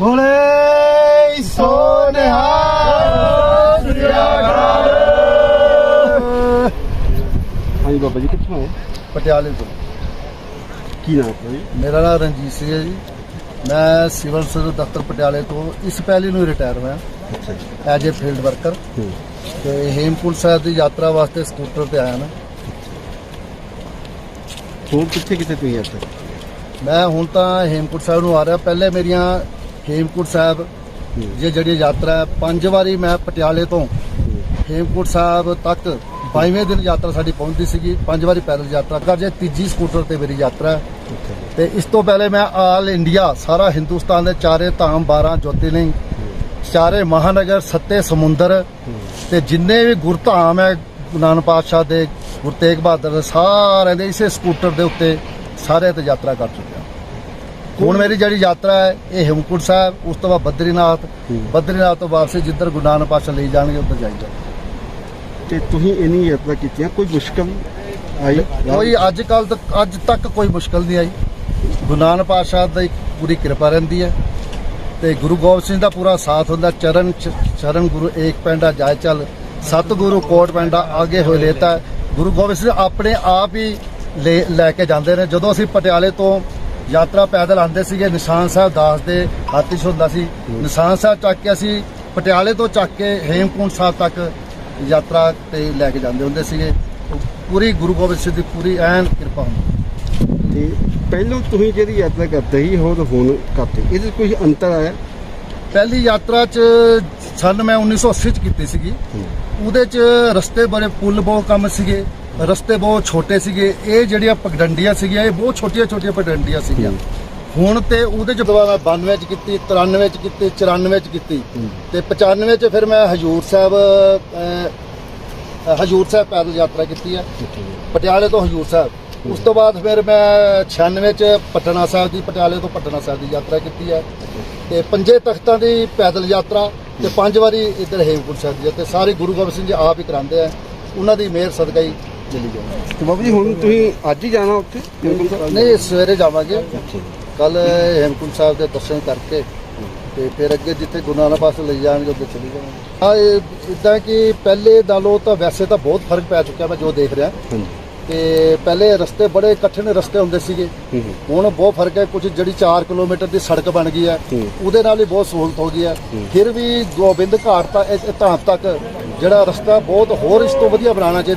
ਭੋਲੇ ਸੋਨਿਹਾਲ ਹਾਂਜੀ ਬਾਬਾ ਜੀ ਕਿੱਥੋਂ ਆਏ ਪਟਿਆਲੇ ਤੋਂ। ਕੀ ਨਾਮ ਹੈ ਜੀ? ਮੇਰਾ ਨਾਮ ਰਣਜੀਤ ਸਿੰਘ ਹੈ ਜੀ। ਮੈਂ ਸਿਵਲ ਸਰਵਿਸ ਦਫ਼ਤਰ ਪਟਿਆਲੇ ਤੋਂ ਇਸ ਪਹਿਲੀ ਨੂੰ ਰਿਟਾਇਰ ਹੋਇਆ। ਅੱਛਾ ਜੀ। As a field worker. ਤੇ ਹੇਮਕੁੰਟ ਸਾਹਿਬ ਦੀ ਯਾਤਰਾ ਵਾਸਤੇ ਸਕੂਟਰ ਤੇ ਆਇਆ ਮੈਂ। ਹੋਰ ਕਿੱਥੇ ਕਿੱਥੇ ਤੁਸੀਂ ਤੱਕ ਮੈਂ ਹੁਣ ਤਾਂ ਹੇਮਕੁੰਟ ਸਾਹਿਬ ਨੂੰ ਆ ਰਿਹਾ। ਪਹਿਲੇ ਮੇਰੀਆਂ ਹੇਮਕੁੰਟ ਸਾਹਿਬ, ਜੇ ਜਿਹੜੀ ਯਾਤਰਾ ਪੰਜ ਵਾਰੀ ਮੈਂ ਪਟਿਆਲੇ ਤੋਂ ਹੇਮਕੁੰਟ ਸਾਹਿਬ ਤੱਕ 22ਵੇਂ ਦਿਨ ਯਾਤਰਾ ਸਾਡੀ ਪਹੁੰਚਦੀ ਸੀਗੀ, ਪੰਜ ਵਾਰੀ ਪੈਦਲ ਯਾਤਰਾ ਕਰ ਜੇ, ਤੀਜੀ ਸਕੂਟਰ ਤੇ ਮੇਰੀ ਯਾਤਰਾ ਹੈ। ਤੇ ਇਸ ਤੋਂ ਪਹਿਲੇ ਮੈਂ ਆਲ ਇੰਡੀਆ, ਸਾਰਾ ਹਿੰਦੁਸਤਾਨ ਦੇ ਚਾਰੇ ਧਾਮ 12 ਜੋਤਿਰਲਿੰਗ ਚਾਰੇ ਮਹਾਨਗਰ, ਸੱਤੇ ਸਮੁੰਦਰ, ਤੇ ਜਿੰਨੇ ਵੀ ਗੁਰਧਾਮ ਹੈ ਗੁਰੂ ਨਾਨਕ ਪਾਤਸ਼ਾਹ ਦੇ, ਗੁਰੂ ਤੇਗ ਬਹਾਦਰ ਦੇ, ਸਾਰਿਆਂ ਦੇ ਇਸੇ ਸਕੂਟਰ ਦੇ ਉੱਤੇ ਸਾਰੇ ਤੇ ਯਾਤਰਾ ਕਰ ਚੁੱਕਿਆ। ਹੁਣ ਮੇਰੀ ਜਿਹੜੀ ਯਾਤਰਾ ਹੈ ਇਹ ਹੇਮਕੁੰਟ ਸਾਹਿਬ ਉਸ ਤੋਂ ਬਾਅਦ ਬਦਰੀਨਾਥ। ਬਦਰੀਨਾਥ ਤੋਂ ਵਾਪਸ ਜਿੱਧਰ ਗੁਰੂ ਨਾਨਕ ਪਾਤਸ਼ਾਹ ਲਈ ਜਾਣਗੇ ਉੱਧਰ ਜਾਈਦਾ। ਤੇ ਤੁਸੀਂ ਇੰਨੀ ਯਾਤਰਾ ਕੀਤੀ ਹੈ ਕੋਈ ਮੁਸ਼ਕਲ ਆਈ? ਕੋਈ ਅੱਜ ਕੱਲ ਤੱਕ ਅੱਜ ਤੱਕ ਕੋਈ ਮੁਸ਼ਕਲ ਨਹੀਂ ਆਈ। ਗੁਰੂ ਨਾਨਕ ਪਾਤਸ਼ਾਹ ਦੀ ਪੂਰੀ ਕਿਰਪਾ ਰਹਿੰਦੀ ਹੈ ਤੇ ਗੁਰੂ ਗੋਬਿੰਦ ਸਿੰਘ ਦਾ ਪੂਰਾ ਸਾਥ ਹੁੰਦਾ। ਚਰਨ ਚਰਨ ਗੁਰੂ ਏਕ ਪੈਂਡਾ ਜਾਇ ਚੱਲ ਸਤਿਗੁਰੂ ਕੋਟ ਪੈਂਡਾ ਆਗੇ ਹੋਏ ਲੇਤਾ। ਗੁਰੂ ਗੋਬਿੰਦ ਸਿੰਘ ਆਪਣੇ ਆਪ ਹੀ ਲੈ ਕੇ ਜਾਂਦੇ ਨੇ। ਜਦੋਂ ਅਸੀਂ ਪਟਿਆਲੇ ਤੋਂ ਯਾਤਰਾ ਪੈਦਲ ਆਉਂਦੇ ਸੀਗੇ ਨਿਸ਼ਾਨ ਸਾਹਿਬ ਦਾਸ ਦੇ ਹੱਥ 'ਚ ਹੁੰਦਾ ਸੀ। ਨਿਸ਼ਾਨ ਸਾਹਿਬ ਚੱਕ ਕੇ ਅਸੀਂ ਪਟਿਆਲੇ ਤੋਂ ਚੱਕ ਕੇ ਹੇਮਕੁੰਟ ਸਾਹਿਬ ਤੱਕ ਯਾਤਰਾ ਤੇ ਲੈ ਕੇ ਜਾਂਦੇ ਹੁੰਦੇ ਸੀਗੇ। ਪੂਰੀ ਗੁਰੂ ਗੋਬਿੰਦ ਸਿੰਘ ਦੀ ਪੂਰੀ ਐਨ ਕਿਰਪਾ ਹੁੰਦੀ ਤੇ ਪਹਿਲਾਂ ਤੁਸੀਂ ਜਿਹੜੀ ਯਾਤਰਾ ਕਰਦੇ ਸੀ ਹੋਰ ਹੁਣ ਕਰਦੇ? ਇਹਦੇ ਕੋਈ ਅੰਤਰ ਆਇਆ? ਪਹਿਲੀ ਯਾਤਰਾ 'ਚ ਸਨ ਮੈਂ 1980 'ਚ ਕੀਤੀ ਸੀਗੀ। ਉਹਦੇ 'ਚ ਰਸਤੇ ਬੜੇ ਪੁੱਲ ਬਹੁਤ ਕੰਮ ਸੀਗੇ। ਰਸਤੇ ਬਹੁਤ ਛੋਟੇ ਸੀਗੇ ਇਹ ਜਿਹੜੀਆਂ ਪਗਡੰਡੀਆਂ ਸੀਗੀਆਂ ਇਹ ਬਹੁਤ ਛੋਟੀਆਂ ਛੋਟੀਆਂ ਪਗਡੰਡੀਆਂ ਸੀਗੀਆਂ। ਹੁਣ ਤੇ ਉਹਦੇ 'ਚ ਦੁਬਾਰਾ 92 'ਚ ਕੀਤੀ 93 'ਚ ਕੀਤੀ 94 'ਚ ਕੀਤੀ। ਤੇ 95 'ਚ ਫਿਰ ਮੈਂ ਹਜੂਰ ਸਾਹਿਬ ਹਜੂਰ ਸਾਹਿਬ ਪੈਦਲ ਯਾਤਰਾ ਕੀਤੀ ਹੈ। ਪਟਿਆਲੇ ਤੋਂ ਹਜੂਰ ਸਾਹਿਬ। ਉਸ ਤੋਂ ਬਾਅਦ ਫਿਰ ਮੈਂ 96 ਚ ਪਟਨਾ ਸਾਹਿਬ ਦੀ ਪਟਿਆਲੇ ਤੋਂ ਪਟਨਾ ਸਾਹਿਬ ਦੀ ਯਾਤਰਾ ਕੀਤੀ ਹੈ। ਤੇ ਪੰਜੇ ਤਖਤਾਂ ਦੀ ਪੈਦਲ ਯਾਤਰਾ ਤੇ ਪੰਜ ਵਾਰੀ ਇੱਧਰ ਹੇਮਕੁੰਟ ਸਾਹਿਬ ਦੀ ਤੇ ਸਾਰੇ ਗੁਰੂ ਗੋਬਿੰਦ ਸਿੰਘ ਜੀ ਆਪ ਹੀ ਕਰਾਉਂਦੇ ਆ। ਉਹਨਾਂ ਦੀ ਮਿਹਰ ਸਦਕਾ ਹੀ ਚਲੀ ਜਾਂਦੀ ਤੇ ਬਾਬਾ ਜੀ ਹੁਣ ਤੁਸੀਂ ਅੱਜ ਹੀ ਜਾਣਾ ਉੱਥੇ ਹੇਮਕੁੰਟ ਸਾਹਿਬ? ਨਹੀਂ ਸਵੇਰੇ ਜਾਵਾਂਗੇ। ਕੱਲ ਹੇਮਕੁੰਟ ਸਾਹਿਬ ਦੇ ਦਰਸ਼ਨ ਕਰਕੇ ਤੇ ਫਿਰ ਅੱਗੇ ਜਿੱਥੇ ਨਾਨਕ ਪਾਸ ਲਈ ਜਾਣਗੇ ਉੱਥੇ ਚਲੀ ਜਾਵਾਂਗੇ। ਇਹ ਇਦਾਂ ਕਿ ਪਹਿਲੇ ਨਾਲੋਂ ਤਾਂ ਵੈਸੇ ਤਾਂ ਬਹੁਤ ਫ਼ਰਕ ਪੈ ਚੁੱਕਿਆ ਮੈਂ ਜੋ ਦੇਖ ਰਿਹਾ। ਤੇ ਪਹਿਲੇ ਰਸਤੇ ਬੜੇ ਕਠਿਨ ਰਸਤੇ ਹੁੰਦੇ ਸੀਗੇ। ਹੁਣ ਬਹੁਤ ਫ਼ਰਕ ਹੈ ਕੁਝ ਜਿਹੜੀ 4 ਕਿਲੋਮੀਟਰ ਦੀ ਸੜਕ ਬਣ ਗਈ ਹੈ। ਉਹਦੇ ਨਾਲ ਹੀ ਬਹੁਤ ਸਹੂਲਤ ਹੋ ਗਈ ਹੈ। ਫਿਰ ਵੀ ਗੋਬਿੰਦ ਘਾਟ ਧਾਮ ਤੱਕ ਜਿਹੜਾ ਰਸਤਾ ਬਹੁਤ ਹੋਰ ਇਸ ਤੋਂ ਵਧੀਆ ਬਣਾਉਣਾ ਚਾਹੀਦਾ।